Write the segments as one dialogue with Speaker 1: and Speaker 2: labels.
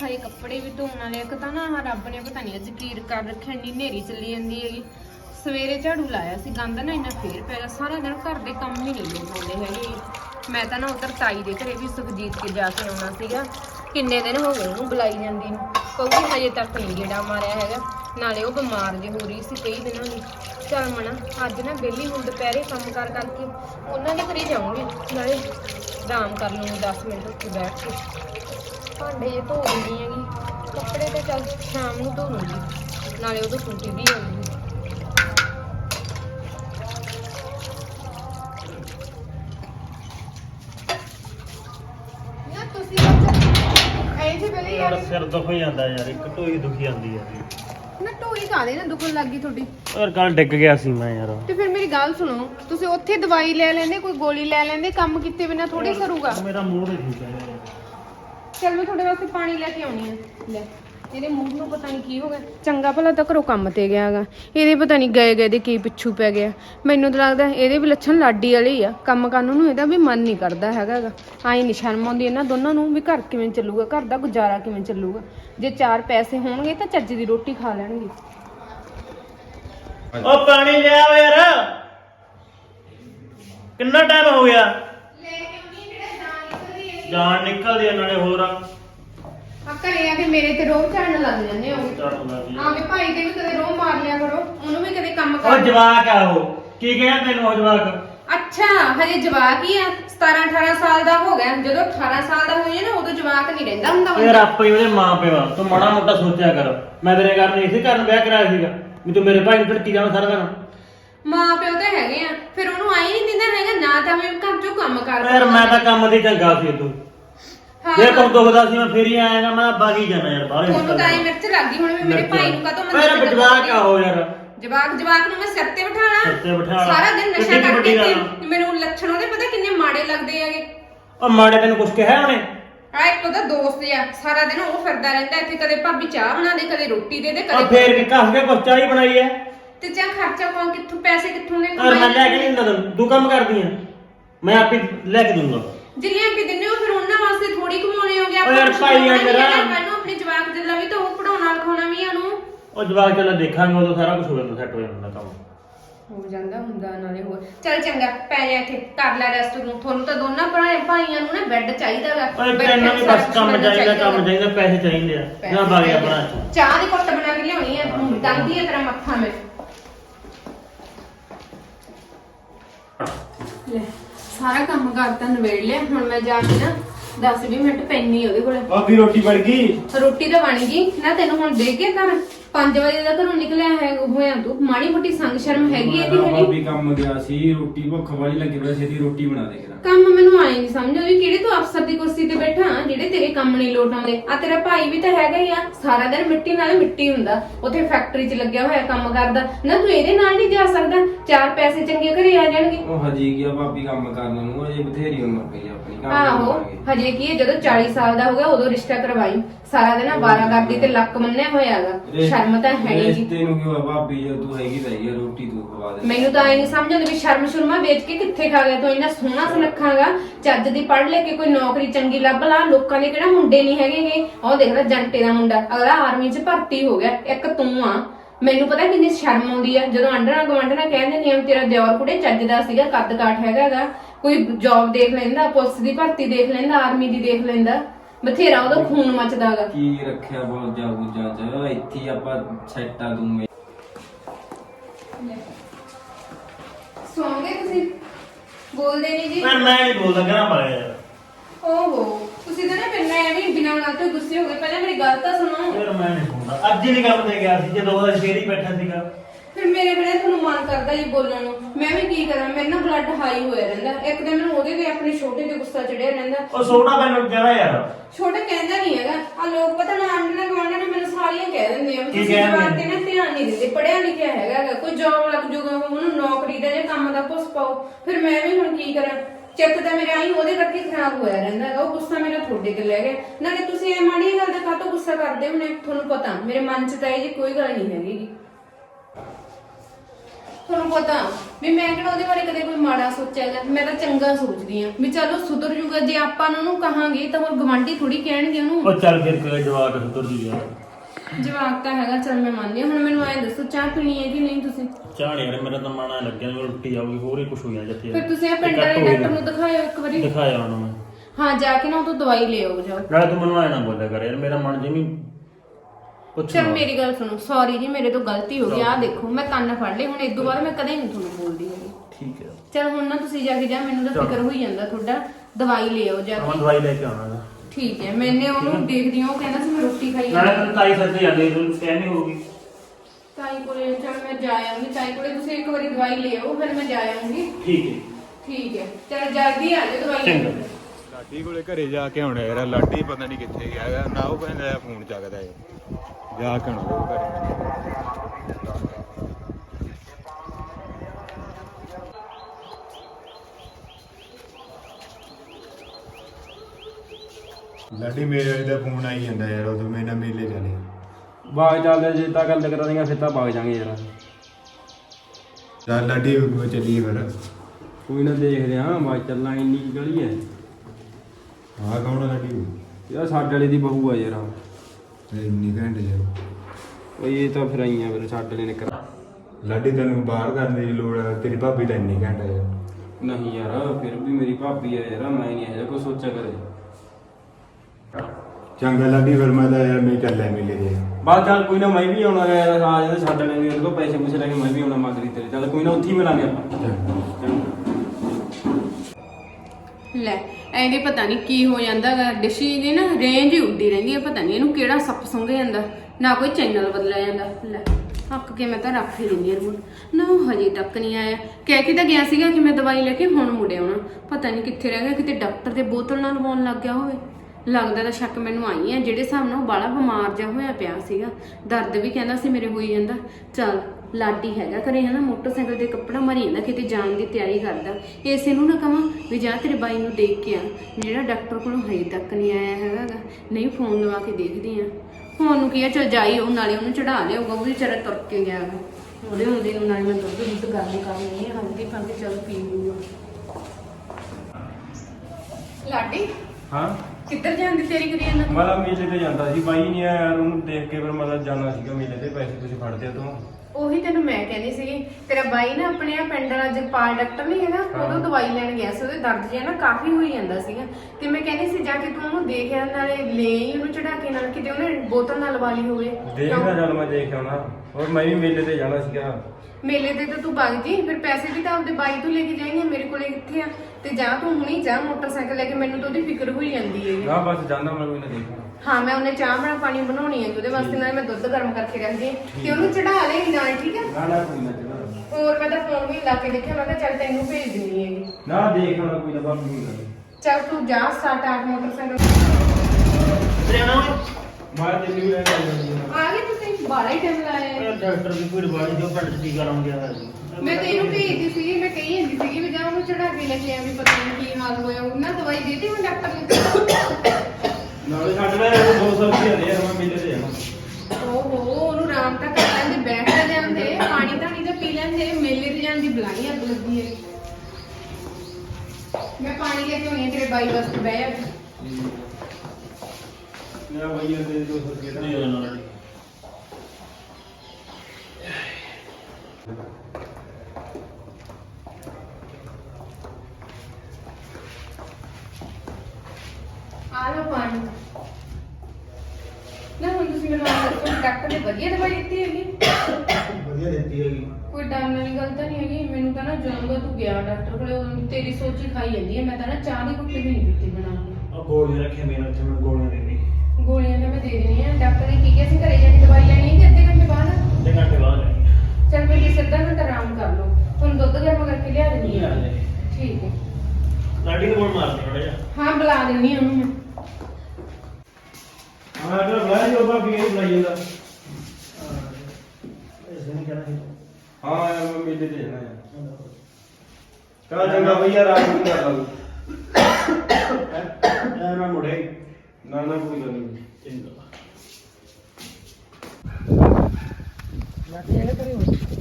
Speaker 1: ਦੇ ਹਾਏ ਕੱਪੜੇ ਵੀ ਧੋਣ ਵਾਲੇ ਇੱਕ ਤਾਂ ਨਾ ਆਹ ਰੱਬ ਨੇ ਪਤਾ ਨਹੀਂ ਅੱਜ ਕੀਰ ਕਰ ਰੱਖਿਆ, ਇੰਨੀ ਹਨੇਰੀ ਚੱਲੀ ਜਾਂਦੀ ਹੈਗੀ। ਸਵੇਰੇ ਝਾੜੂ ਲਾਇਆ ਸੀ, ਗੰਦ ਨਾ ਇੰਨਾ ਫੇਰ ਪੈ ਗਿਆ, ਸਾਰਾ ਦਿਨ ਘਰ ਦੇ ਕੰਮ ਹੀ ਨਹੀਂ ਲੋਟ ਹੈਗੇ। ਮੈਂ ਤਾਂ ਨਾ ਉਧਰ ਤਾਈ ਦੇ ਘਰੇ ਵੀ ਸੁਖਜੀਤ ਕੇ ਜਾ ਕੇ ਆਉਣਾ ਸੀਗਾ, ਕਿੰਨੇ ਦਿਨ ਹੋ ਗਏ ਉਹਨੂੰ ਬੁਲਾਈ ਜਾਂਦੀ ਨੂੰ ਕਹੂਗੀ ਹਜੇ ਤੱਕ ਨਹੀਂ ਗੇੜਾ ਮਾਰਿਆ ਹੈਗਾ, ਨਾਲੇ ਉਹ ਬਿਮਾਰ ਜਿਹੀ ਹੋ ਰਹੀ ਸੀ ਕਈ ਦਿਨਾਂ ਦੀ। ਚੱਲ ਮਣਾ ਅੱਜ ਨਾ ਬੇਲੀ ਹੁਣ ਦੁਪਹਿਰੇ ਕੰਮ ਕਰ ਕਰਕੇ, ਉਹਨਾਂ ਦੇ ਘਰੇ ਜਾਊਂਗੀ, ਨਾਲੇ ਆਰਾਮ ਕਰ ਲੂੰਗੀ 10 ਮਿੰਟ ਉੱਥੇ ਬੈਠ ਕੇ। ਭਾਂਡੇ ਜੇ ਧੋ ਦਿੰਦੀ ਹੈਗੀ ਕੱਪੜੇ ਤੇ ਚੱਲ ਸ਼ਾਮ ਨੂੰ ਧੋ ਲੂੰਗੀ ਨਾਲੇ ਉਹਦੇ ਟੂਟੀ ਵੀ ਆਉਂਦੀ
Speaker 2: ਨਾ ਤੁਸੀਂ ਐਂ ਜੇ ਪਹਿਲੇ
Speaker 3: ਯਾਰ ਸਿਰ ਦੁਖ ਜਾਂਦਾ ਯਾਰ ਇੱਕ ਢੋਈ ਦੁਖੀ ਜਾਂਦੀ ਯਾਰ
Speaker 2: ਨਾ ਢੋਈ ਕਾਦੇ ਨਾ ਦੁਖਣ ਲੱਗ ਗਈ ਤੁਹਾਡੀ?
Speaker 3: ਯਾਰ ਕੱਲ ਡਿੱਗ ਗਿਆ ਸੀ ਮੈਂ ਯਾਰ।
Speaker 2: ਤੇ ਫਿਰ ਮੇਰੀ ਗੱਲ ਸੁਣੋ ਤੁਸੀਂ ਉੱਥੇ ਦਵਾਈ ਲੈ ਲੈਂਦੇ ਕੋਈ ਗੋਲੀ ਲੈ ਲੈਂਦੇ ਕੰਮ ਕੀਤੇ ਬਿਨਾ ਥੋੜੀ ਸਰੂਗਾ?
Speaker 3: ਮੇਰਾ ਮੂਡ ਹੀ ਠੀਕ ਹੈ ਯਾਰ।
Speaker 1: ਚੱਲ ਮੈਂ ਤੁਹਾਡੇ ਵਾਸਤੇ ਪਾਣੀ ਲੈ ਕੇ ਆਉਣੀ ਆ। ਲੈ ਇਹਦੇ ਮੂੰਹ ਨੂੰ ਪਤਾ ਨਹੀਂ ਕੀ ਹੋ ਗਿਆ। ਚੰਗਾ ਭਲਾ ਤਾਂ ਘਰੋਂ ਕੰਮ ਤੇ ਗਿਆਗਾ ਇਹਦੇ ਪਤਾ ਨਹੀਂ ਗਏ ਗਏ ਦੇ ਕੀ ਪਿੱਛੂ ਪੈ ਗਿਆ। ਮੈਨੂੰ ਤਾਂ ਲੱਗਦਾ ਇਹਦੇ ਵੀ ਲੱਛਣ ਲਾਡੀ ਵਾਲੇ ਹੀ ਆ। ਕੰਮ ਕਰਨ ਨੂੰ ਇਹਦਾ ਵੀ ਮਨ ਨਹੀਂ ਕਰਦਾ ਹੈਗਾ ਗਾ। ਆਈ ਨਹੀਂ ਸ਼ਰਮ ਆਉਂਦੀ ਇਹਨਾਂ ਦੋਨਾਂ ਨੂੰ ਵੀ ਘਰ ਕਿਵੇਂ ਚੱਲੂਗਾ ਘਰ ਦਾ ਗੁਜ਼ਾਰਾ ਕਿਵੇਂ ਚੱਲੂਗਾ। ਜੇ ਚਾਰ ਪੈਸੇ ਹੋਣਗੇ ਤਾਂ ਚੱਜ ਦੀ ਰੋਟੀ ਖਾ ਲੈਣਗੇ।
Speaker 3: ਉਹ ਪਾਣੀ ਲਿਆ ਓ ਯਾਰ। ਕਿੰਨਾ ਟਾਈਮ ਹੋ ਗਿਆ?
Speaker 2: ਜਾਨ ਨਿਕਲਦੀ
Speaker 3: ਆ ਨਾਲੇ ਹੋਰ ਆ।
Speaker 2: ਆ ਘਰੇ ਆ ਕੇ ਮੇਰੇ ਤੇ ਰੋਹ ਝੜਨ ਲੱਗ ਜਾਂਦੇ ਹੋ।
Speaker 3: ਚੜਦਾ ਜੀ
Speaker 2: ਆਗੇ ਭਾਈ ਤੇ ਵੀ ਕਦੇ ਰੋਹ ਮਾਰ ਲਿਆ ਕਰੋ ਉਹਨੂੰ ਵੀ ਕਦੇ ਕੰਮ
Speaker 3: ਉਹ
Speaker 2: ਕਰ
Speaker 3: ਜਵਾਕ ਆ ਉਹ। ਕੀ ਕਹਿਆ ਤੈਨੂੰ ਉਹ ਜਵਾਕ?
Speaker 1: ਅੱਛਾ ਹਜੇ ਜਵਾਕ ਹੀ ਆ। 17 18 ਸਾਲ ਦਾ ਹੋ ਗਿਆ। ਜਦੋਂ 18 ਸਾਲ ਦਾ ਹੋ ਜਾਏ ਨਾ ਉਦੋਂ ਜਵਾਕ ਨਹੀਂ ਰਹਿੰਦਾ ਹੁੰਦਾ
Speaker 3: ਉਹ ਯਾਰ ਆਪੇ ਹੀ ਉਹਦੇ ਮਾਂ ਪਿਓ ਆ। ਤੂੰ ਮਾੜਾ ਮੋਟਾ ਸੋਚਿਆ ਕਰ। ਮੈਂ ਤੇਰੇ ਘਰ ਨਹੀਂ ਸੀ ਘਰ ਵਿਆਹ ਕਰਾਇਆ ਸੀਗਾ। ਵੀ ਤੂੰ ਮੇਰੇ ਭਾਈ ਨੂੰ ਕੀ ਜਾਵਾਂ ਸਾਰਾ ਦਿਨ।
Speaker 1: ਮਾਂ ਪਿਓ ਤਾਂ ਹੈਗੇ ਆ ਫਿਰ ਉਹਨੂੰ ਆਈ ਨਹੀਂ ਦਿੰਦਾ ਹੈਗਾ ਨਾ ਤਾਂ ਮੈਂ ਘਰ ਚੋਂ ਕੰਮ ਕਰ
Speaker 3: ਯਾਰ ਮੈਂ ਤਾਂ ਕੰਮ ਦੀ ਚੰਗਾ ਸੀ ਤੂੰ
Speaker 1: ਹਾਂ,
Speaker 3: ਜੇ ਤੂੰ ਦੁਖਦਾ ਸੀ ਮੈਂ ਫੇਰ ਹੀ ਆਇਆਗਾ ਮੈਂ ਬਾਗੀ ਜਾਣਾ ਯਾਰ ਬਾਹਰ
Speaker 1: ਉਹਨੂੰ ਤਾਂ ਐ ਮਿਰਚ ਲੱਗ ਗਈ ਹੁਣ ਵੀ ਮੇਰੇ ਭਾਈ ਨੂੰ ਕਦੋਂ
Speaker 3: ਮੇਰਾ ਜਵਾਕ ਆ ਹੋ ਯਾਰ।
Speaker 1: ਜਵਾਕ ਜਵਾਕ ਨੂੰ ਮੈਂ ਸਿਰ ਤੇ ਬਿਠਾਣਾ।
Speaker 3: ਸਿਰ ਤੇ ਬਿਠਾਉਣਾ।
Speaker 1: ਸਾਰਾ ਦਿਨ ਨਸ਼ਾ ਕਰਕੇ। ਤੇ ਮੈਨੂੰ ਲੱਛਣ ਉਹਦੇ ਪਤਾ ਕਿੰਨੇ ਮਾੜੇ ਲੱਗਦੇ ਹੈਗੇ।
Speaker 3: ਉਹ ਮਾੜੇ ਤੈਨੂੰ ਕੁਛ ਕਿਹਾ ਉਹਨੇ?
Speaker 1: ਆ ਇੱਕ ਉਹਦਾ ਦੋਸਤ ਆ ਸਾਰਾ ਦਿਨ ਉਹ ਫਿਰਦਾ ਰਹਿੰਦਾ ਇੱਥੇ ਕਦੇ ਭਾਬੀ ਚਾਹ ਬਣਾ ਦੇ ਕਦੇ ਰੋਟੀ ਦੇ ਦੇ ਕਦੇ
Speaker 3: ਫੇਰ ਵੀ ਕੱਸ ਕੇ ਕੁਛ ਚਾਹੀ ਬਣਾਈ ਐ
Speaker 1: ਤੇ ਚਾਹ ਖਰਚਾ ਕੌਣ ਕਿੱਥੋਂ ਪੈਸੇ ਕਿੱਥੋਂ ਲੈ
Speaker 3: ਔਰ ਮੈਂ ਲੈ ਕੇ ਨਹੀਂ ਦਿੰਦਾ ਤੂੰ ਕੰਮ ਕਰਦੀ ਆ। ਮੈਂ ਆਪੇ ਲੈ ਕੇ ਦੂੰਗਾ
Speaker 1: ਜਿੰਨੀਆਂ ਵੀ ਦਿੰਦੇ ਹੋ ਫਿਰ ਉਹਨਾਂ ਵਾਸਤੇ ਥੋੜੀ ਕਮਾਉਣੇ ਹੋਗੇ।
Speaker 3: ਓ ਯਾਰ ਭਾਈ ਆ
Speaker 1: ਨੀ
Speaker 3: ਮੇਰਾ।
Speaker 1: ਹੈਗਾ, ਮੈਨੂੰ ਆਪਣੇ ਜਵਾਕ ਦੇ ਲਈ ਵੀ ਤਾਂ ਉਹ ਪੜਾਉਣਾ ਲਿਖਾਉਣਾ ਵੀ ਉਹਨੂੰ।
Speaker 3: ਉਹ ਜਵਾਕ ਚੱਲ ਦੇਖਾਂਗੇ ਉਦੋਂ ਸਾਰਾ ਕੁਝ ਹੋ ਜਾਂਦਾ ਸੈੱਟ ਹੋ ਜਾਂਦਾ ਕੰਮ।
Speaker 1: ਹੋ ਜਾਂਦਾ ਹੁੰਦਾ ਨਾਲੇ ਹੋਰ। ਚੱਲ ਚੰਗਾ ਪੈ ਜਾ ਇੱਥੇ ਕਰ ਲੈ ਰੈਸਟ ਨੂੰ ਤੁਹਾਨੂੰ ਤਾਂ ਦੋਨਾਂ ਭਰਾ ਭਾਈਆਂ ਨੂੰ ਨਾ ਬੈੱਡ ਚਾਹੀਦਾਗਾ।
Speaker 3: ਓਏ ਤੈਨੂੰ ਵੀ ਬਸ ਕੰਮ ਚਾਹੀਦਾ ਕੰਮ ਚਾਹੀਦਾ। ਪੈਸੇ ਚਾਹੀਦੇ ਆ। ਜਾ ਬਾਗੀ ਆਪਣਾ
Speaker 1: ਚਾਹ ਦੀ ਘੁੱਟ ਬਣਾ ਕੇ ਲਿਆਉਣੀ ਆ। ਦੰਦੀ ਆ। ਤੇਰਾ ਮੱਥਾ ਮੈਂ ਲੈ ਸਾਰਾ ਕੰਮ ਕਰਤਾ ਨਵੇੜ ਲਿਆ। ਹੁਣ ਮੈਂ ਜਾ ਕੇ ਨਾ 10-20 ਮਿੰਟ ਪੈਣੀ ਉਹਦੇ ਕੋਲੇ।
Speaker 3: ਭਾਬੀ ਰੋਟੀ ਬਣ ਗਈ?
Speaker 1: ਰੋਟੀ ਤਾਂ ਬਣ ਗਈ। ਨਾ ਤੈਨੂੰ ਹੁਣ ਦੇ ਕੇ ਕਰ 5 ਵਜੇ ਦਾ ਘਰੋਂ ਨਿਕਲਿਆ ਹੈ ਹੋਇਆ ਤੂੰ। ਮਾੜੀ ਮੋਟੀ ਸੰਗ ਸ਼ਰਮ ਹੈਗੀ ਹੈ ਕਿ
Speaker 4: ਮੈਂ ਭਾਬੀ ਕੰਮ ਗਿਆ ਸੀ ਰੋਟੀ ਭੁੱਖ ਵਾਲੀ ਲੱਗੀ ਪਈ ਛੇਤੀ ਰੋਟੀ ਬਣਾ ਦੇ ਕਿਰਾ।
Speaker 1: ਕੰਮ ਮੈਨੂੰ ਆਏ ਨਹੀਂ ਸਮਝ ਆਉਂਦੀ ਕਿਹੜੇ ਤੂੰ ਅਫਸਰ ਦੀ ਕੁਰਸੀ ਤੇ ਬੈਠਾ ਜਿਹੜੇ ਤੇਰੇ ਕੰਮ ਨਹੀਂ ਲੋਟ ਆਉਂਦੇ। ਆ ਤੇਰਾ ਭਾਈ ਵੀ ਤਾਂ ਹੈਗਾ ਹੀ ਆ। ਸਾਰਾ ਦਿਨ ਮਿੱਟੀ ਨਾਲ ਮਿੱਟੀ ਹੁੰਦਾ। ਉੱਥੇ ਫੈਕਟਰੀ 'ਚ ਲੱਗਿਆ ਹੋਇਆ ਕੰਮ ਕਰਦਾ। ਨਾ ਤੂੰ ਇਹਦੇ ਨਾਲ ਨਹੀਂ ਜਾ ਸਕਦਾ। ਚਾਰ ਪੈਸੇ ਚੰਗੇ ਘਰੇ ਆ ਜਾਣਗੇ।
Speaker 4: ਉਹ ਹਜੀ ਗਿਆ ਭਾਬੀ ਕੰਮ ਕਰਨ ਨੂੰ? ਅਜੇ ਬਥੇਰੀ ਉਮਰ ਪਈ ਆ ਆਪਣੀ ਕੰਮ
Speaker 1: ਆਹੋ
Speaker 4: ਕਰਾਂਗੇ।
Speaker 1: ਹਜੇ ਕੀ ਹੈ ਜਦੋਂ 40 ਸਾਲ ਦਾ ਹੋ ਗਿਆ ਉਦੋਂ ਰਿਸ਼ਤਾ ਕਰਵਾਈ। ਸਾਰਾ ਦਿਨ ਆਵਾਰਾ ਕਰਦੀ ਤੇ ਲੱਕ ਮੰਨਿਆ ਹੋਇਆਗਾ। ਸ਼ਰਮ ਤਾਂ ਹੈ ਨਹੀਂ
Speaker 4: ਰਿਸ਼ਤੇ ਨੂੰ ਕਿਉਂ ਆ ਭਾਬੀ ਜੇ ਤੂੰ ਹੈਗੀ ਤਾਂ ਹੈਗੀ ਆ, ਰੋਟੀ ਤੂੰ ਖਵਾ ਦੇ।
Speaker 1: ਮੈਨੂੰ ਤਾਂ ਇਹ ਨਹੀਂ ਸਮਝ ਆਉਂਦੀ ਵੀ ਸ਼ਰਮ ਸ਼ੁਰਮਾ ਵੇਚ ਕੇ ਕਿੱਥੇ ਖਾ ਗਿਆ ਤੂੰ ਇੰਨਾ ਸੋਹਣਾ ਸੁਨੱਖਾਗਾ ਚੱਜ ਦੀ ਪੜ੍ਹ ਲੈ ਕੇ ਕੋਈ ਨੌਕਰੀ ਚੰਗੀ ਲੱਭ ਲਾ ਲੋਕਾਂ ਦੇ ਕਿਹੜਾ ਮੁੰਡੇ ਨਹੀਂ ਹੈਗੇਗੇ ਉਹ ਦੇਖ ਲੈ ਜੰਟੇ ਦਾ ਮੁੰਡਾ ਅਗਲਾ ਆਰਮੀ 'ਚ ਭਰਤੀ ਹੋ ਗਿਆ ਇੱਕ ਤੂੰ ਆ। ਮੈਨੂੰ ਪਤਾ ਕਿੰਨੀ ਸ਼ਰਮ ਆਉਂਦੀ ਆ ਜਦੋਂ ਅੰਡਰਾਂ ਗਵੰਡਣਾ ਕਹਿੰਦੇ ਨੇ ਤੇਰਾ ਦਿਓਰ ਕੁੜੇ ਚੱਜ ਦਾ ਸੀਗਾ ਕੱਦ ਕਾਠ ਹੈਗਾਗਾ ਕੋਈ ਜੌਬ ਦੇਖ ਲੈਂਦਾ ਪੁਲਿਸ ਦੀ ਭਰਤੀ ਦੇਖ ਲੈਂਦਾ ਆਰਮੀ ਦੀ ਦੇਖ ਲੈਂਦਾ। ਬਥੇਰਾ ਉਹਦਾ ਖੂਨ ਮੱਚਦਾਗਾ।
Speaker 4: ਕੀ ਰੱਖਿਆ ਬਹੁਤ ਜਾ ਬੁੱਝਾਂ ਚ? ਇੱਥੇ ਹੀ ਆਪਾਂ ਸੈੱਟ ਆ ਦੂੰਗੇ।
Speaker 1: ਸੌਂਗੇ ਤੁਸੀਂ? ਬੋਲਦੇ ਨਹੀਂ ਜੀ।
Speaker 3: ਪਰ ਮੈਂ ਨਹੀਂ ਬੋਲਦਾ ਕਿਹਨਾਂ ਪਾਇਆ ਯਾਰ
Speaker 1: ਓਹੋ ਤੁਸੀਂ ਤਾਂ ਨਾ ਪਹਿਲਾਂ ਐਵੇਂ ਬਿਨਾਂ ਗੱਲ ਤੋਂ ਗੁੱਸੇ ਹੋ ਗਏ। ਪਹਿਲਾਂ ਮੇਰੀ ਗੱਲ ਤਾਂ ਸੁਣੋ।
Speaker 3: ਫਿਰ ਮੈਂ ਨਹੀਂ ਬੋਲਦਾ ਅੱਜ ਹੀ ਨਹੀਂ ਕੰਮ ਤੇ ਗਿਆ ਸੀ ਜਦੋਂ ਉਹਦਾ ਸ਼ੇਰ ਹੀ ਬੈਠਾ ਸੀਗਾ।
Speaker 1: ਫਿਰ ਮੇਰੇ ਬਿਨਾਂ ਤੁਹਾਨੂੰ ਮਨ ਕਰਦਾ ਜੀ ਬੋਲਣ ਨੂੰ। ਮੈਂ ਵੀ ਕੀ ਕਰਾਂ ਮੇਰੇ ਨਾਲ ਬਲੱਡ ਹਾਈ ਹੋਇਆ ਰਹਿੰਦਾ। ਇੱਕ ਦਿਨ ਮੈਨੂੰ ਉਹਦੇ ਤੇ ਆਪਣੇ ਛੋਟੇ ਤੇ ਗੁੱਸਾ ਚੜਿਆ ਰਹਿੰਦਾ।
Speaker 3: ਉਹ ਸੋਨਾ ਮੈਨੂੰ ਜਰਾ ਯਾਰ।
Speaker 1: ਛੋਟਾ ਕਹਿੰਦਾ ਨਹੀਂ ਹੈਗਾ। ਆ ਲੋਕ ਪਤਾ ਨਾ ਆਂਡਣਾ ਗਵਾਂਡਣਾ ਮੈਨੂੰ ਸਾਰੀਆਂ ਕਹਿ ਦਿੰਦੇ ਆ ਵੀ
Speaker 3: ਕੀ
Speaker 1: ਤੁਸੀਂ? ਜਵਾਬ ਤੇ ਨਾ ਧਿਆਨ ਨਹੀਂ ਦਿੰਦੇ ਪੜਿਆ ਲਿਖਿਆ ਹੈਗਾ ਗਾ, ਕੋਈ ਜੌਬ ਲੱਗ ਜੂਗਾ ਉਹਨੂੰ ਨੌਕਰੀ ਦਾ ਜਾਂ ਕੰਮ ਦਾ ਪੁੱਛ ਪਾਓ। ਫਿਰ ਮੈਂ ਵੀ ਹੁਣ ਕੀ ਕਰਾਂ? ਚਿੱਤ ਤਾਂ ਮੇਰਾ ਆਈ ਉਹਦੇ ਕਰਕੇ ਖਰਾਬ ਹੋਇਆ ਰਹਿੰਦਾ ਹੈਗਾ ਉਹ ਗੁੱਸਾ ਮੇਰਾ ਤੁਹਾਡੇ ਤੇ ਲੈ ਗਿਆ। ਨਾਲੇ ਤੁਸੀਂ ਇਹ ਮਾੜੀ ਗੱਲ ਦਾ ਕਾਹਤੋਂ ਗੁੱਸਾ ਕਰਦੇ ਹੋ? ਨੇ ਤੁਹਾਨੂੰ ਪਤਾ ਮੇਰੇ ਮਨ 'ਚ ਤਾਂ ਇਹ ਜੀ ਕੋਈ ਗੱਲ ਨਹੀਂ ਹੈਗੀ। ਤੁਹਾਨੂੰ ਪਤਾ ਵੀ ਮੈਂ ਕਿਹੜਾ ਉਹਦੇ ਬਾਰੇ ਕਦੇ ਕੋਈ ਮਾੜਾ ਸੋਚਿਆਗਾ ਮੈਂ ਤਾਂ ਚੰਗਾ ਸੋਚਦੀ ਆ ਵੀ ਚਲੋ ਸੁਧਰ ਜੂਗਾ ਜੇ ਆਪਾਂ ਨੂੰ ਉਹਨੂੰ ਕਹਾਂਗੇ ਤਾਂ ਹੋਰ ਗਵਾਂਢੀ ਥੋੜੀ ਕਹਿਣਗੇ ਉਹਨੂੰ।
Speaker 3: ਉਹ ਚੱਲ ਫਿਰ ਕੋਈ ਜਵਾਕ ਸੁਧਰ ਜੂ ਯਾਰ
Speaker 1: ਜਵਾਬ ਤਾਂ ਹੈਗਾ ਚਲ ਮੈਂ ਮੰਨਦੀ ਹਾਂ। ਹੁਣ ਮੈਨੂੰ ਐਂ ਦੱਸੋ ਚਾਹ ਪੀਣੀ ਹੈ ਕਿ ਨਹੀਂ ਤੁਸੀਂ?
Speaker 3: ਚਾਹ ਯਾਰ ਮੇਰਾ ਤਾਂ ਮਨ ਐਂ ਲੱਗਿਆ ਜਿਵੇਂ ਰੋਟੀ ਆਊਗੀ ਹੋਰ ਹੀ ਕੁਝ ਹੋ ਗਿਆ ਜਿੱਥੇ।
Speaker 1: ਫਿਰ ਤੁਸੀਂ ਇਹ ਪਿੰਡ ਵਾਲੇ ਡਾਕਟਰ ਨੂੰ ਦਿਖਾਇਓ ਇੱਕ ਵਾਰੀ।
Speaker 3: ਦਿਖਾਇਆ ਉਹਨੂੰ ਮੈਂ।
Speaker 1: ਹਾਂ ਜਾ ਕੇ ਨਾ ਉਹ ਤੋਂ ਦਵਾਈ ਲੈ ਆਓ ਜਾਓ।
Speaker 3: ਨਾਲੇ ਤੂੰ ਮੈਨੂੰ ਐ ਨਾ ਬੋਲਿਆ ਕਰ ਯਾਰ ਮੇਰਾ ਮਨ ਜਿਵੇਂ ਪੁੱਛ
Speaker 1: ਚਲ ਮੇਰੀ ਗੱਲ ਸੁਣੋ ਸੌਰੀ ਜੀ ਮੇਰੇ ਤੋਂ ਗਲਤੀ ਹੋ ਗਈ ਆਹ ਦੇਖੋ ਮੈਂ ਕੰਨ ਫੜ ਲਏ ਹੁਣ ਇਸ ਤੋਂ ਬਾਅਦ ਮੈਂ ਕਦੇ ਨਹੀਂ ਤੁਹਾਨੂੰ ਬੋਲਦੀ ਹੈਗੀ।
Speaker 3: ਠੀਕ ਹੈ।
Speaker 1: ਚਲ ਹੁਣ ਨਾ ਤੁਸੀਂ ਜਾ ਕੇ ਜਾ ਮੈਨੂੰ ਤਾਂ ਫਿਕਰ ਹੋਈ ਜਾਂਦਾ ਤੁਹਾਡਾ ਦਵਾਈ ਲੈ ਆਓ ਜਾ
Speaker 3: ਮੈਂ
Speaker 1: ਕੇ।
Speaker 3: ਦਵਾਈ ਲੈ ਕੇ ਆਉਣਾ ਗਾ।
Speaker 1: ਠੀਕ ਹੈ ਮੈਨੇ ਉਹਨੂੰ ਦੇਖਦੀ ਹਾਂ ਉਹ ਕਹਿੰਦਾ ਸੀ ਮੈਂ ਰੋਟੀ ਖਾਈ
Speaker 3: ਨਾਲੇ ਤੈਨੂੰ ਤਾਈ ਸੱਚ ਜਾਂਦੇ ਤੂੰ ਕਹਿਣੀ ਹੋਊਗੀ।
Speaker 1: ਤਾਈ ਕੋਲੇ ਚਲ ਮੈਂ ਜਾ ਆਉਂਗੀ ਤਾਈ ਕੋਲੇ ਤੁਸੀਂ ਇੱਕ ਵਾਰੀ ਦਵਾਈ ਲੈ ਆਓ ਫਿਰ ਮੈਂ ਜਾ ਆਉਂਗੀ।
Speaker 3: ਠੀਕ ਹੈ।
Speaker 1: ਠੀਕ ਹੈ ਚਲ ਜਲਦੀ ਆ ਜਾਓ ਦਵਾਈ ਲੈ
Speaker 3: ਚੰਗਾ।
Speaker 1: ਆਓ।
Speaker 5: ਲਾਡੀ ਕੋਲੇ ਘਰੇ ਜਾ ਕੇ ਆਉਣਾ ਯਾਰ ਲਾਡੀ ਪਤਾ ਨਹੀਂ ਕਿੱਥੇ ਗਿਆ ਹੈਗਾ ਨਾ ਉਹ ਕਹਿੰਦਾ ਆ ਫੋਨ ਚੱਕਦਾ ਯਾਰ ਜਾ ਕੇ ਘਰੇ ਲਾਡੀ ਮੇਰੇ ਵਾਲੇ ਦਾ ਫੋਨ ਆਈ ਜਾਂਦਾ ਯਾਰ ਉਦੋਂ ਮੈਂ ਨਾ ਮੇਲੇ ਚਲੇ
Speaker 4: ਬਾਗ ਚੱਲਦੇ ਜੇ ਤਾਂ ਗੱਲ ਕਰਾਂ ਦੀਆਂ ਫਿਰ ਤਾਂ ਬਾਗ ਜਾਾਂਗੇ ਯਾਰ।
Speaker 5: ਚੱਲ ਲਾਡੀ ਉਹ ਚੱਲੀਏ ਫਿਰ।
Speaker 4: ਕੋਈ ਨਾ ਦੇਖਦੇ ਹਾਂ ਬਾਗ ਚੱਲਾਂਗੇ ਇੰਨੀ ਕੀ ਗਲੀ ਹੈ।
Speaker 5: ਹਾਂ ਕੌਣ ਆ ਲਾਡੀ?
Speaker 4: ਯਾਰ ਸਾਡੇ ਵਾਲੇ ਦੀ ਬਹੂ ਆ ਯਾਰ।
Speaker 5: ਇੰਨੀ ਘੰਟੇ
Speaker 4: ਇਹ ਤਾਂ ਫਿਰ ਆਈਆਂ ਫਿਰ ਸਾਡੇ ਵਾਲੇ ਨੇ ਕਰਾ
Speaker 5: ਲਾਡੀ ਤੈਨੂੰ ਬਾਹਰ ਕਰਨ ਦੀ ਲੋੜ ਆ ਤੇਰੀ ਭਾਬੀ ਤਾਂ ਇੰਨੀ ਘੰਟੇ ਯਾਰ
Speaker 4: ਨਹੀਂ ਯਾਰ ਫਿਰ ਵੀ ਮੇਰੀ ਭਾਬੀ ਆ ਯਾਰ ਮੈਂ ਨਹੀਂ ਇਹੋ ਕੁਝ ਸੋਚਿਆ ਕਰੇ
Speaker 5: ਚੰਗਾ ਲਾਡੀ ਫਿਰ ਮੈਂ ਤਾਂ ਯਾਰ ਮੈਂ ਚੱਲਿਆ ਮੇਲੇ
Speaker 4: ਬਾਅਦ ਚੱਲ ਕੋਈ ਨਾ ਮੈਂ ਵੀ ਆਉਣਾ ਯਾਰ ਆ ਜਾਂਦੇ ਸਾਡੇ ਵਾਲੇ ਮੇਰੇ ਕੋਲ ਪੈਸੇ ਪੁੱਛ ਲੈ ਕੇ ਮੈਂ ਵੀ ਆਉਣਾ ਮਾਗਰੀ ਤੇਰੇ। ਚੱਲ ਕੋਈ ਨਾ ਉੱਥੇ ਹੀ ਮਿਲਾਂਗੇ ਆਪਾਂ।
Speaker 5: ਚੰਗਾ।
Speaker 1: ਲੈ ਇਹਦੇ ਪਤਾ ਨਹੀਂ ਕੀ ਹੋ ਜਾਂਦਾ ਗਾ ਡਿਸ਼ੀ ਦੀ ਨਾ ਰੇਂਜ ਹੀ ਉੱਡੀ ਰਹਿੰਦੀ ਹੈ ਪਤਾ ਨਹੀਂ ਇਹਨੂੰ ਕਿਹੜਾ ਸੱਪ ਸੁੰਘ ਜਾਂਦਾ, ਨਾ ਕੋਈ ਚੈਨਲ ਬਦਲਿਆ ਜਾਂਦਾ। ਲੈ, ਹੱਕ ਕੇ ਮੈਂ ਤਾਂ ਰੱਖ ਹੀ ਦਿੰਦੀ ਹਾਂ ਰਿਮੋਟ ਨਾ ਉਹ ਹਜੇ ਤੱਕ ਨਹੀਂ ਆਇਆ। ਕਹਿ ਕੇ ਤਾਂ ਗਿਆ ਸੀਗਾ ਕਿ ਮੈਂ ਦਵਾਈ ਲੈ ਕੇ ਹੁਣ ਮੁੜਿਆ ਆਉਣਾ। ਪਤਾ ਨਹੀਂ ਕਿੱਥੇ ਰਹਿ ਗਿਆ, ਕਿਤੇ ਡਾਕਟਰ ਦੇ ਬੋਤਲ ਨਾਲ ਲਵਾਉਣ ਲੱਗ ਗਿਆ ਹੋਵੇ। ਲੱਗਦਾ ਤਾਂ ਸ਼ੱਕ ਮੈਨੂੰ ਆਈ ਹੈ ਜਿਹੜੇ ਹਿਸਾਬ ਨਾਲ ਉਹ ਬਾਲਾ ਬਿਮਾਰ ਜਿਹਾ ਹੋਇਆ ਪਿਆ ਸੀਗਾ। ਦਰਦ ਵੀ ਕਹਿੰਦਾ ਸੀ ਮੇਰੇ ਹੋਈ ਜਾਂਦਾ। ਚੱਲ ਲਾਡੀ ਹੈਗਾ ਘਰੇ ਹਨਾ ਮੋਟਰਸਾਈਕਲ ਤੇ ਕੱਪੜਾ ਮਾਰੀ ਜਾਂਦਾ ਕਿਤੇ ਜਾਣ ਦੀ ਤਿਆਰੀ ਕਰਦਾ। ਇਸੇ ਨੂੰ ਨਾ ਕਵਾਂ ਵੀ ਜਾ ਤੇਰੇ ਬਾਈ ਨੂੰ ਦੇਖ ਕੇ ਆ। ਜਿਹੜਾ ਡਾਕਟਰ ਕੋਲੋਂ ਹਜੇ ਤੱਕ ਨਹੀਂ ਆਇਆ ਹੈਗਾ। ਨਹੀਂ ਫੋਨ ਲਵਾ ਕੇ ਦੇਖਦੀ ਆ। ਫੋਨ ਨੂੰ ਕੀ ਆ ਚਲ ਜਾਈ ਉਹ ਨਾਲੇ ਉਹਨੂੰ ਚੜਾ ਲਿਆਊਗਾ ਉਹ ਵੀ ਵਿਚਾਰਾ ਤੁਰ ਕੇ ਗਿਆ। ਉਹਦੇ ਹੁੰਦੇ ਨੂੰ ਨਾਲੇ ਮੈਂ ਦੁੱਧ ਦੁੱਧ ਗਰਮ ਕਰ ਲੈਣੀ ਆ ਹਲਦੀ ਪਾ ਕੇ ਚੱਲ ਪੀ ਲੂਗਾ। ਲਾਡੀ?
Speaker 4: ਹਾਂ?
Speaker 1: ਕਿੱਧਰ ਜਾਂਦੀ ਤੇਰੀ ਕਰੀ ਜਾਂਦਾ?
Speaker 4: ਮੈਂ ਤਾਂ ਮੇਲੇ ਤੇ ਜਾਂਦਾ ਸੀ ਬਾਈ ਨਹੀਂ ਆਇਆ ਯਾਰ ਉਹਨੂੰ ਦੇਖ ਕੇ ਫਿਰ ਮੈਂ ਤਾਂ ਜਾਣਾ ਸੀਗਾ ਮੇਲੇ ਤੇ ਪੈਸੇ ਤੁਸੀਂ ਫੜਦੇ ਤੋਂ
Speaker 1: ਉਹੀ ਤੈਨੂੰ ਮੈਂ ਕਹਿੰਦੀ ਸੀਗੀ ਤੇਰਾ ਬਾਈ ਨਾ ਆਪਣੇ ਆ ਪਿੰਡ ਵਾਲਾ ਜਗਪਾਲ ਡਾਕਟਰ ਨਹੀਂ ਹੈਗਾ ਉਦੋਂ ਦਵਾਈ ਲੈਣ ਗਿਆ ਸੀ ਉਹਦੇ ਦਰਦ ਜਿਹਾ ਨਾ ਕਾਫੀ ਹੋਈ ਜਾਂਦਾ ਸੀਗਾ। ਤੇ ਮੈਂ ਕਹਿੰਦੀ ਸੀ ਜਾ ਕੇ ਦੇਖ ਆ ਨਾਲੇ ਲੈ ਆਈ ਉਹਨੂੰ ਚੜਾ ਕੇ ਨਾਲ ਕਿਤੇ ਉਹਨੇ ਬੋਤਲ ਨਾਲ ਲਵਾ ਲਈ ਹੋਵੇ
Speaker 4: ਦੇਖਦਾ ਚੱਲ ਮੈਂ ਦੇਖ ਆਉਣਾ। ਹੋਰ ਮੈਂ ਵੀ ਮੇਲੇ ਤੇ ਜਾਣਾ ਸੀਗਾ।
Speaker 1: ਮੇਲੇ ਤੇ ਤਾਂ ਤੂੰ ਵਗ ਜੀ ਫਿਰ ਪੈਸੇ ਵੀ ਤਾਂ ਆਪਦੇ ਬਾਈ ਤੋਂ ਲੈ ਕੇ ਜਾਏਂਗੇ ਮੇਰੇ ਕੋਲੇ ਕਿੱਥੇ ਆ। ਤੇ ਜਾਂ ਤੂੰ ਹੁਣੀ ਜਾ ਮੋਟਰਸਾਈਕਲ ਲੈ ਕੇ ਮੈਨੂੰ ਤਾਂ ਉਹਦੀ ਫਿਕਰ ਹੋਈ ਜਾਂਦੀ ਹੈ
Speaker 4: ਨਾ ਬਸ ਜਾਂਦਾ ਮੈਂ ਵੀ ਨਾ ਦੇਖਣਾ
Speaker 1: ਹਾਂ ਮੈਂ ਉਹਨੇ ਚਾਹ ਬਣਾ ਪਾਣੀ ਬਣਾਉਣੀ ਹੈ ਉਹਦੇ ਵਾਸਤੇ ਨਾਲ ਮੈਂ ਦੁੱਧ ਗਰਮ ਕਰਕੇ ਰੱਖਦੀ ਹਾਂ ਤੇ ਉਹਨੂੰ ਚੜਾ ਲੈ ਨਾਲ ਠੀਕ ਹੈ
Speaker 4: ਨਾ ਨਾ ਕੋਈ ਨਾ ਚਲਾ
Speaker 1: ਹੋਰ ਮੈਂ ਤਾਂ ਫੋਨ ਵੀ ਲਾ ਕੇ ਦੇਖਿਆ ਮੈਂ ਕਿਹਾ ਚੱਲ ਤੈਨੂੰ ਭੇਜ ਦਿੰਨੀ ਹੈਗੀ
Speaker 4: ਨਾ ਦੇਖ ਆਉਣਾ ਕੋਈ ਨਾ ਬਾਬੂ ਨੂੰ ਗੱਲ
Speaker 1: ਚੱਲ ਤੂੰ ਜਾ ਸਟਾਰਟ ਆ ਮੋਟਰਸਾਈਕਲ।
Speaker 4: ਮੈਂ ਦਿੱਲੀ ਜਾਂਦੀ ਹਾਂ
Speaker 1: ਆ ਗਏ ਤੁਸੀਂ ਬਾਰਾ ਹੀ ਟਾਈਮ ਲਾਇਆ।
Speaker 3: ਡਾਕਟਰ ਦੀ ਕੋਈ ਦਵਾਈ ਦਿਓ ਪਿੰਡ ਕੀ ਕਰਾਂ ਗਿਆ
Speaker 1: ਮੈਂ ਤੇ ਇਹਨੂੰ ਭੇਜਦੀ ਸੀਗੀ ਮੈਂ ਕਹੀ ਜਾਂਦੀ ਸੀਗੀ ਵੀ ਜਾ ਉਹਨੂੰ ਚੜਾ ਕੇ ਲੈ ਕੇ ਆ ਵੀ ਪਤਾ ਨਹੀਂ ਕੀ ਹਾਲ ਹੋਇਆ। ਉਹਨਾਂ ਦਵਾਈ ਦੇਤੀ ਮੈਂ ਡਾਕਟਰ ਨੇ?
Speaker 4: ਨਾਲੇ ਛੱਡ ਲੈ 200 ਰੁਪਏ ਦੇ ਮੈਂ ਮੇਲੇ
Speaker 1: ਬਾਈ ਵਾਸਤੇ ਬਹਿ ਜਾ
Speaker 4: ਮੇਰਾ ਬਾਈ ਯਾਰ ਦੇ 200 ਰੁਪਏ ਦਾ।
Speaker 3: ਨਹੀਂ ਜਾਣਾ ਲਾਡੀ
Speaker 1: ਆ ਲਓ ਪਾਣੀ। ਨਾ ਹੁਣ ਤੁਸੀਂ ਮੈਨੂੰ ਆਹ ਦੱਸੋ ਡਾਕਟਰ ਨੇ ਵਧੀਆ ਦਵਾਈ ਦਿੱਤੀ ਹੈਗੀ?
Speaker 3: ਵਧੀਆ ਦਿੱਤੀ ਹੈਗੀ।
Speaker 1: ਕੋਈ ਡਰਨ ਵਾਲੀ ਗੱਲ ਤਾਂ ਨਹੀਂ ਹੈਗੀ। ਮੈਨੂੰ ਤਾਂ ਨਾ ਜਦੋਂ ਦਾ ਤੂੰ ਗਿਆ ਡਾਕਟਰ ਕੋਲੇ ਉਦੋਂ ਤੇਰੀ ਸੋਚ ਹੀ ਖਾਈ ਜਾਂਦੀ ਹੈ। ਮੈਂ ਤਾਂ ਨਾ ਚਾਹ ਦੀ ਕੁੱਟੀ ਵੀ ਨਹੀਂ ਪੀਤੀ ਬਣਾ ਕੇ।
Speaker 3: ਆ ਗੋਲੀਆਂ ਰੱਖੇ ਮੇਰੇ ਉੱਥੇ ਮੈਂ ਗੋਲੀਆਂ ਦੇਣੀ
Speaker 1: ਗੋਲੀਆਂ ਤਾਂ ਮੈਂ ਦੇ ਦੇਣੀ ਆ। ਡਾਕਟਰ ਨੇ ਕੀ ਕਿਹਾ ਸੀ ਘਰੇ ਜਾ ਕੇ ਦਵਾਈ ਲੈਣੀ ਹੈ ਕਿ ਅੱਧੇ ਘੰਟੇ ਬਾਅਦ?
Speaker 3: ਅੱਧੇ ਘੰਟੇ ਬਾਅਦ ਲੈਣੀ
Speaker 1: ਚਲ ਮੈਂ ਕਿਸੇ ਅੱਧਾ ਘੰਟਾ ਆਰਾਮ ਕਰ ਲਓ ਤੁਹਾਨੂੰ ਦੁੱਧ ਗਰਮ ਕਰਕੇ ਲਿਆ ਦਿੰਦੀ ਹਾਂ ਠੀਕ ਹੈ
Speaker 3: ਲਾਡੀ ਨੂੰ ਬੋਲ ਮਾਰਦੇ ਥੋੜਾ ਜਿਹਾ।
Speaker 1: ਹਾਂ ਬੁਲਾ ਦਿੰਦੀ ਹਾਂ ਉਹਨੂੰ ਮੈਂ।
Speaker 3: ਹਾਂ ਅਗਰ ਬੁਲਾਇਆ ਜੋ ਬਾਬੀ ਇਹ ਬੁਲਾਈ ਜਾਂਦਾ। ਐਸੇ ਨਹੀਂ ਕਹਿਣਾ ਸੀ।
Speaker 4: ਹਾਂ ਯਾਰ ਮੈਂ ਮੇਲੇ ਤੇ ਜਾਣਾ ਯਾਰ ਕਾ ਚੰਗਾ ਭਈਆ ਰਾਤ ਨੂੰ ਕਰ ਲਾਂਗੇ
Speaker 3: ਐ ਮੈਂ ਮੁੜੇ।
Speaker 4: ਨਾ ਨਾ ਕੋਈ ਗੱਲ ਨਹੀਂ।
Speaker 3: ਚੰਗਾ।
Speaker 6: ਲਾਡੀ ਆਲੇ ਕਰੇ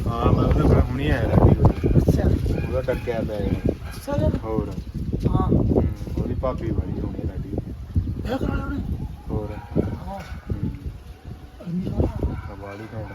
Speaker 5: ਹਾਂ ਮੈਂ ਹੁਣੀ ਆਇਆ ਕੋਲ।
Speaker 6: ਅੱਛਾ।
Speaker 5: ਉਹਦਾ ਟੱਕਿਆ ਪਿਆ ਹੈ
Speaker 6: ਅੱਛਾ ਜੀ।
Speaker 5: ਹੋਰ।
Speaker 6: ਹਾਂ।
Speaker 5: ਉਹਦੀ ਭਾਬੀ ਬੜੀ ਹੋਣੀ ਦੀ।
Speaker 6: ਇਹ ਕਰਾ ਲਿਆ ਉਹਨੇ
Speaker 5: ਹੋਰ
Speaker 6: ਹਾਂ
Speaker 5: ਹੂੰ,
Speaker 6: ਇੰਨੀ ਸੋਹਣਾ
Speaker 5: ਕਬਾਲੀ ਘੈਂਟ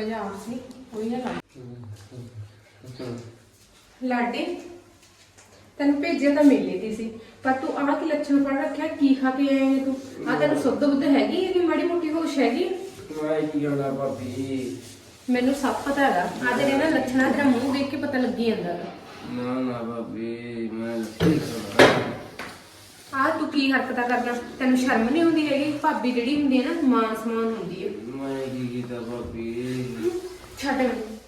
Speaker 1: ਜਿਹਾ ਸੀ ਨਾ ਲਾਡੀ ਤੈਨੂੰ ਭੇਜਿਆ ਤਾਂ ਮੇਲੇ ਤੇ ਸੀ ਪਰ ਤੂੰ ਆਹ ਕੀ ਲੱਛਣ ਪੜ ਰੱਖਿਆ ਕੀ ਖਾ ਕੇ ਹੈ ਤੂੰ? ਆ ਤੈਨੂੰ ਸੁੱਧ ਬੁੱਧ ਹੈਗੀ ਹੈ ਕਿ ਮਾੜੀ ਮੋਟੀ ਹੋਸ਼ ਹੈਗੀ
Speaker 4: ਮੈਂ ਕੀ ਹੋਣਾ ਭਾਬੀ?
Speaker 1: ਮੈਨੂੰ ਸਭ ਪਤਾ ਹੈਗਾ। ਆ ਤੇਰੇ ਨਾ ਲੱਛਣਾਂ ਤੇਰਾ ਮੂੰਹ ਦੇਖ ਕੇ ਪਤਾ ਲੱਗੀ ਜਾਂਦਾ।
Speaker 4: ਨਾ ਨਾ ਭਾਬੀ ਮੈਂ
Speaker 1: ਆਹ ਤੂੰ ਕੀ ਹਰਕਤਾਂ ਕਰਦਾ? ਤੈਨੂੰ ਸ਼ਰਮ ਨਹੀਂ ਆਉਂਦੀ ਹੈਗੀ? ਭਾਬੀ ਜਿਹੜੀ ਹੁੰਦੀ ਹੈ ਨਾ ਮਾਂ ਸਮਾਨ ਹੁੰਦੀ ਹੈ
Speaker 4: ਮੈਂ ਕੀ ਕੀਤਾ ਭਾਬੀ
Speaker 1: ਛੱਡ ਮੈਨੂੰ।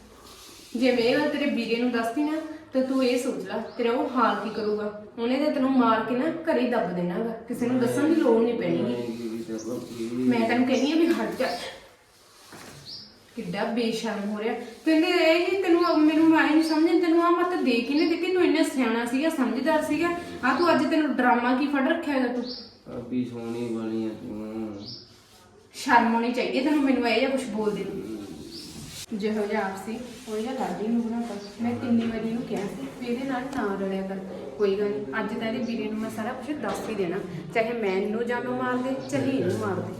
Speaker 1: ਜੇ ਮੈਂ ਇਹ ਗੱਲ ਤੇਰੇ ਵੀਰੇ ਨੂੰ ਦੱਸਦੀ ਨਾ, ਤੇ ਤੂੰ ਇਹ ਸੋਚ ਲੈ, ਤੇਰਾ ਉਹ ਹਾਲ ਕੀ ਕਰੂਗਾ? ਉਹਨੇ ਤਾਂ ਤੈਨੂੰ ਮਾਰ ਕੇ ਨਾ ਘਰੇ ਦੱਬ ਦੇਣਾਗਾ। ਕਿਸੇ ਨੂੰ ਦੱਸਣ ਦੀ ਲੋੜ ਨਹੀਂ ਪੈਣੀ
Speaker 4: ਮੈਂ ਕੀ ਕੀਤਾ ਭਾਬੀ
Speaker 1: ਮੈਂ ਤੈਨੂੰ ਕਹਿੰਦੀ ਆ ਵੀ ਹਟ ਜਾ। ਕਿੱਡਾ ਬੇਸ਼ਰਮ ਹੋ ਰਿਹਾ। ਕਹਿੰਦੇ ਇਹ ਜੀ, ਤੈਨੂੰ ਮੈਨੂੰ ਮੈਂ ਨਹੀਂ ਸਮਝ ਤੈਨੂੰ ਆ ਮਤ ਦੇ ਕੇ ਨਹੀਂ ਦਿੱਤੀ? ਤੂੰ ਇੰਨਾ ਸਿਆਣਾ ਸੀਗਾ, ਸਮਝਦਾਰ ਸੀਗਾ। ਆ ਤੂੰ ਅੱਜ ਤੈਨੂੰ ਡਰਾਮਾ ਕੀ ਫੜ ਰੱਖਿਆ ਹੈਗਾ ਤੂੰ?
Speaker 4: ਭਾਬੀ, ਸੋਹਣੀ ਵਾਲੀ ਆ ਤੂੰ।
Speaker 1: ਸ਼ਰਮ ਆਉਣੀ ਚਾਹੀਦੀ ਹੈ। ਤੈਨੂੰ ਮੈਨੂੰ ਇਹ ਜਿਹਾ ਕੁਝ ਬੋਲਦੇ ਨੂੰ। ਜਿਹੋ ਜਿਹਾ ਆਪ ਸੀ, ਉਹ ਜਿਹਾ ਲਾਡੀ ਨੂੰ ਬਣਾ ਬਣਾਤਾ ਮੈਂ ਕਿੰਨੀ ਵਾਰੀ ਇਹਨੂੰ ਕਿਹਾ ਸੀ ਵੀ ਇਹਦੇ ਨਾਲ ਨਾ ਰਲਿਆ ਕਰ। ਕੋਈ ਗੱਲ ਨਹੀਂ ਅੱਜ ਤਾਂ ਇਹਦੇ ਵੀਰੇ ਨੂੰ ਮੈਂ ਸਾਰਾ ਕੁਝ ਦੱਸ ਹੀ ਦੇਣਾ। ਚਾਹੇ ਮੈਂ ਇਹਨੂੰ ਜਾਨੋਂ ਮਾਰ ਦੇ, ਚਾਹੇ ਇਹਨੂੰ ਮਾਰ ਦੇ।